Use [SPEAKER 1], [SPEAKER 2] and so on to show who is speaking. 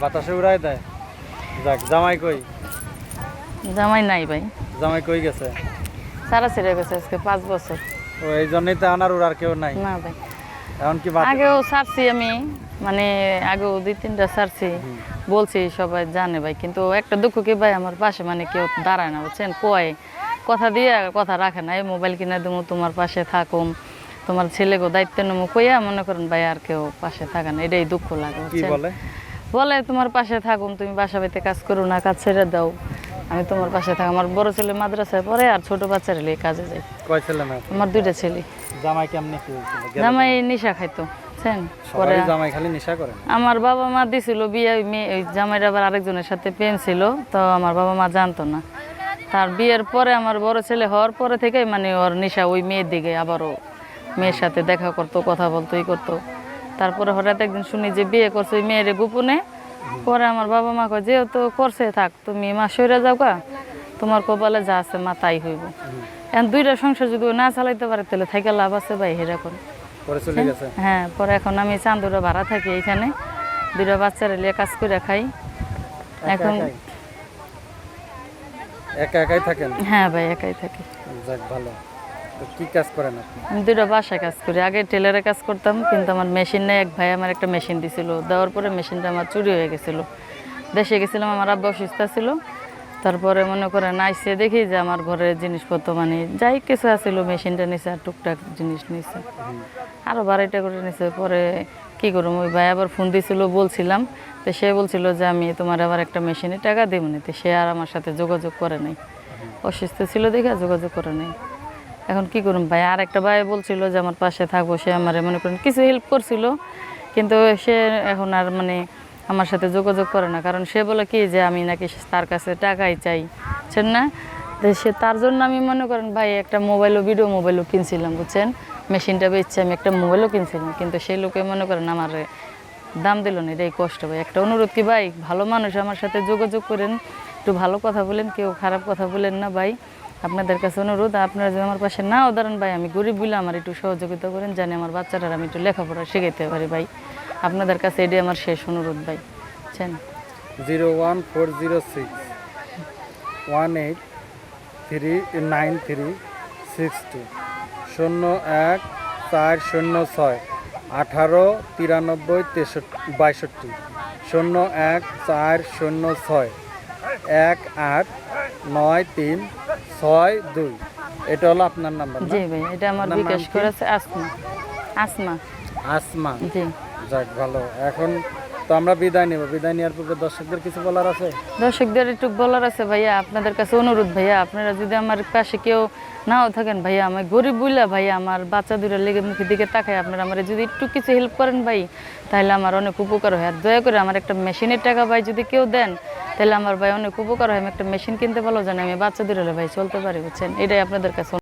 [SPEAKER 1] বাতাসে উড়াই দেয়। যাক জামাই কই?
[SPEAKER 2] জামাই নাই ভাই।
[SPEAKER 1] জামাই কই গেছে?
[SPEAKER 2] সারা ছেড়ে গেছে আজকে পাঁচ বছর।
[SPEAKER 1] ও এই জন্যই তো আনার উড়ার কেউ নাই।
[SPEAKER 2] না ভাই।
[SPEAKER 1] এখন কি বাত-
[SPEAKER 2] আগেও ছাড়ছি আমি মানে আগেও দুই তিনটা ছাড়ছি। বলছি সবাই জানে ভাই কিন্তু একটা দুঃখ কি ভাই আমার পাশে মানে কেউ দাঁড়ায় না বুঝছেন? কয়? কথা দিয়ে কথা রাখে না এই মোবাইল কিনে দেবো তোমার পাশে থাকুম। তোমার ছেলেকে দায়িত্ব নেব কইয়া মনে করেন ভাই আর কেউ পাশে থাকে না এটাই দুঃখ লাগে
[SPEAKER 1] কি
[SPEAKER 2] বুঝছেন?
[SPEAKER 1] বলে
[SPEAKER 2] তোমার পাশে থাকুন তুমি বাসা বাড়িতে কাজ করো না কাজ ছেড়ে দাও। আমি তোমার পাশে থাক আমার বড় ছেলে মাদ্রাসায় পড়ে আর ছোট বাচ্চারা নিয়ে কাজে যায়।
[SPEAKER 1] কয় ছেলে না
[SPEAKER 2] আমার দুইটা ছেলে।
[SPEAKER 1] জামাই কেমনে কি
[SPEAKER 2] জামাই নিশা খাইতো পরে
[SPEAKER 1] জামাই খালি নেশা করে
[SPEAKER 2] আমার বাবা মা দিছিল বিয়ে মেয়ে ওই জামাইয়ের আবার আরেকজনের সাথে প্রেম ছিল তো আমার বাবা মা জানতো না। তার বিয়ের পরে আমার বড় ছেলে হওয়ার পরে থেকে মানে ওর নেশা ওই মেয়ের দিকে আবারও মেয়ের সাথে দেখা করতো কথা বলতো ই করতো। তারপরে হঠাৎ একদিন শুনি যে বিয়ে করছে ওই মেয়ের গোপনে। পরে আমার বাবা মা কয় যেহেতু করছে থাক তুমি মা সইরা যাও কা তোমার কপালে যা আছে মা তাই হইব। এখন দুইটা সংসার যদি না চালাইতে পারে তাহলে থেকে লাভ আছে ভাই হেরা করে
[SPEAKER 1] গেছে?
[SPEAKER 2] হ্যাঁ পরে এখন আমি চান্দুরা ভাড়া থাকি এখানে দুইটা বাচ্চারা লিয়ে কাজ করে খাই। এখন
[SPEAKER 1] একা একাই থাকেন?
[SPEAKER 2] হ্যাঁ ভাই একাই থাকি।
[SPEAKER 1] যাক ভালো। কি কাজ করেন আপনি?
[SPEAKER 2] দুইটা বাসায় কাজ করি। আগে টেলারে কাজ করতাম, কিন্তু আমার মেশিন নেই। এক ভাই আমার একটা মেশিন দিছিল। দেওয়ার পরে মেশিনটা আমার চুরি হয়ে গেছিল। দেশে গেছিলাম, আমার আব্বা অসুস্থ ছিল তারপরে মনে করেন, আইসে দেখি যে আমার ঘরের জিনিসপত্র মানে যাই কিছু আছিল, মেশিনটা নিছে আর টুকটাক জিনিস নিছে। আরও বাড়াইটা করে নিছে। পরে কি করুম ওই ভাই আবার ফোন দিছিল, বলছিলাম। তো সে বলছিল যে, আমি তোমার আবার একটা মেশিনে টাকা দেবো না। তো সে আর আমার সাথে যোগাযোগ করে নাই। অসুস্থ ছিল দেখে যোগাযোগ করে নাই। এখন কি করুন ভাই? আর একটা ভাই বলছিল যে, আমার পাশে থাকব সে আমার মনে করেন কিছু হেল্প করছিল, কিন্তু সে এখন আর মানে আমার সাথে যোগাযোগ করে না। কারণ সে বলে কি যে, আমি নাকি তার কাছে টাকাই চাই, বুঝছেন না? সে তার জন্য আমি মনে করেন ভাই একটা মোবাইলও ভিডিও মোবাইলও কিনছিলাম, বুঝছেন? মেশিনটা বেচছে, আমি একটা মোবাইলও কিনছিলাম, কিন্তু সেই লোকে মনে করেন আমার দাম দিল না। এটাই কষ্ট ভাই। একটা অনুরোধ কি ভাই? ভালো মানুষ আমার সাথে যোগাযোগ করেন, একটু ভালো কথা বলেন, কেউ খারাপ কথা বলেন না ভাই। আপনাদের কাছে অনুরোধ, আপনারা যদি আমার পাশে না উদাহরণ ভাই, আমি গরিব বলে আমার একটু সহযোগিতা করেন, জানি আমার বাচ্চারা আমি একটু লেখাপড়া শিখাইতে পারি ভাই। আপনাদের কাছে এটাই আমার শেষ অনুরোধ ভাই। বুঝছেন?
[SPEAKER 1] Zero one four zero six one eight three nine three six two শূন্য এক চার শূন্য ছয় আঠারো তিরানব্বই তেষট্টি বাইষট্টি শূন্য এক চার শূন্য ছয় এক আট নয় তিন ছয় দুই। এটা হলো আপনার নাম্বার
[SPEAKER 2] জি ভাই এটা আমার বিকাশ করেছে আসমা। আসমা।
[SPEAKER 1] আসমা।
[SPEAKER 2] জি।
[SPEAKER 1] যাক ভালো। এখন তো আমরা বিদায় নেব। বিদায় নেওয়ার পূর্বে দর্শকদের কিছু বলার আছে?
[SPEAKER 2] দর্শকদের একটু বলার আছে ভাইয়া, আপনাদের কাছে অনুরোধ ভাইয়া, আপনারা যদি আমার পাশে কেউ নাও থাকেন ভাইয়া, আমি গরিব বুঝলা ভাইয়া, আমার বাচ্চা লেগে মুখের দিকে তাকায়, আপনারা আমার যদি একটু কিছু হেল্প করেন ভাই, তাহলে আমার অনেক উপকার হয়। আর দয়া করে আমার একটা মেশিনের টাকা ভাই যদি কেউ দেন, তাহলে আমার ভাই অনেক উপকার হয়। আমি একটা মেশিন কিনতে পারল জানি, আমি বাচ্চা দুটো ভাই চলতে পারি, বুঝছেন? এটাই আপনাদের কাছে